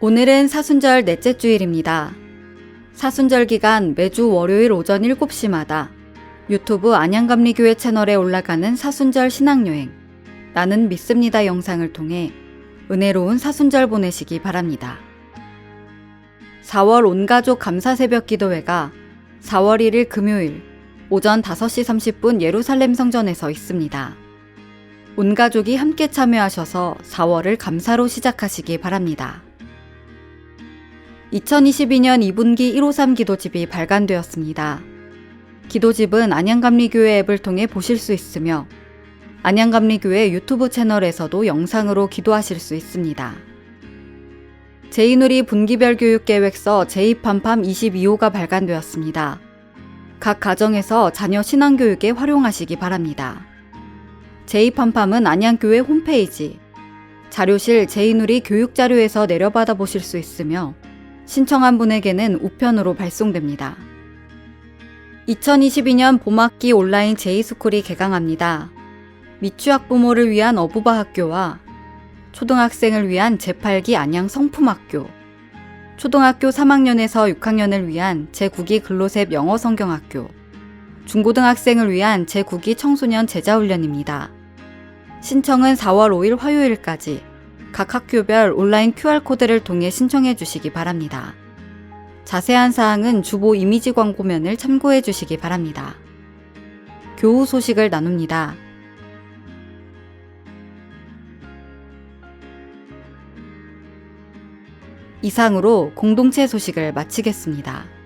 오늘은 사순절 넷째 주일입니다. 사순절 기간 매주 월요일 오전 7시마다 유튜브 안양감리교회 채널에 올라가는 사순절 신앙여행 나는 믿습니다 영상을 통해 은혜로운 사순절 보내시기 바랍니다. 4월 온가족 감사 새벽 기도회가 4월 1일 금요일 오전 5시 30분 예루살렘 성전에서 있습니다. 온 가족이 함께 참여하셔서 4월을 감사로 시작하시기 바랍니다. 2022년 2분기 153 기도집이 발간되었습니다. 기도집은 안양감리교회 앱을 통해 보실 수 있으며 안양감리교회 유튜브 채널에서도 영상으로 기도하실 수 있습니다. 제이누리 분기별 교육계획서 제2팜팜 22호가 발간되었습니다. 각 가정에서 자녀 신앙교육에 활용하시기 바랍니다. 제2팜팜은 안양교회 홈페이지, 자료실 제이누리 교육자료에서 내려받아 보실 수 있으며 신청한 분에게는 우편으로 발송됩니다. 2022년 봄학기 온라인 제이스쿨이 개강합니다. 미취학 부모를 위한 어부바 학교와 초등학생을 위한 제8기 안양 성품학교, 초등학교 3학년에서 6학년을 위한 제9기 글로셉 영어 성경학교, 중고등학생을 위한 제9기 청소년 제자훈련입니다. 신청은 4월 5일 화요일까지 각 학교별 온라인 QR코드를 통해 신청해 주시기 바랍니다. 자세한 사항은 주보 이미지 광고면을 참고해 주시기 바랍니다. 교우 소식을 나눕니다. 이상으로 공동체 소식을 마치겠습니다.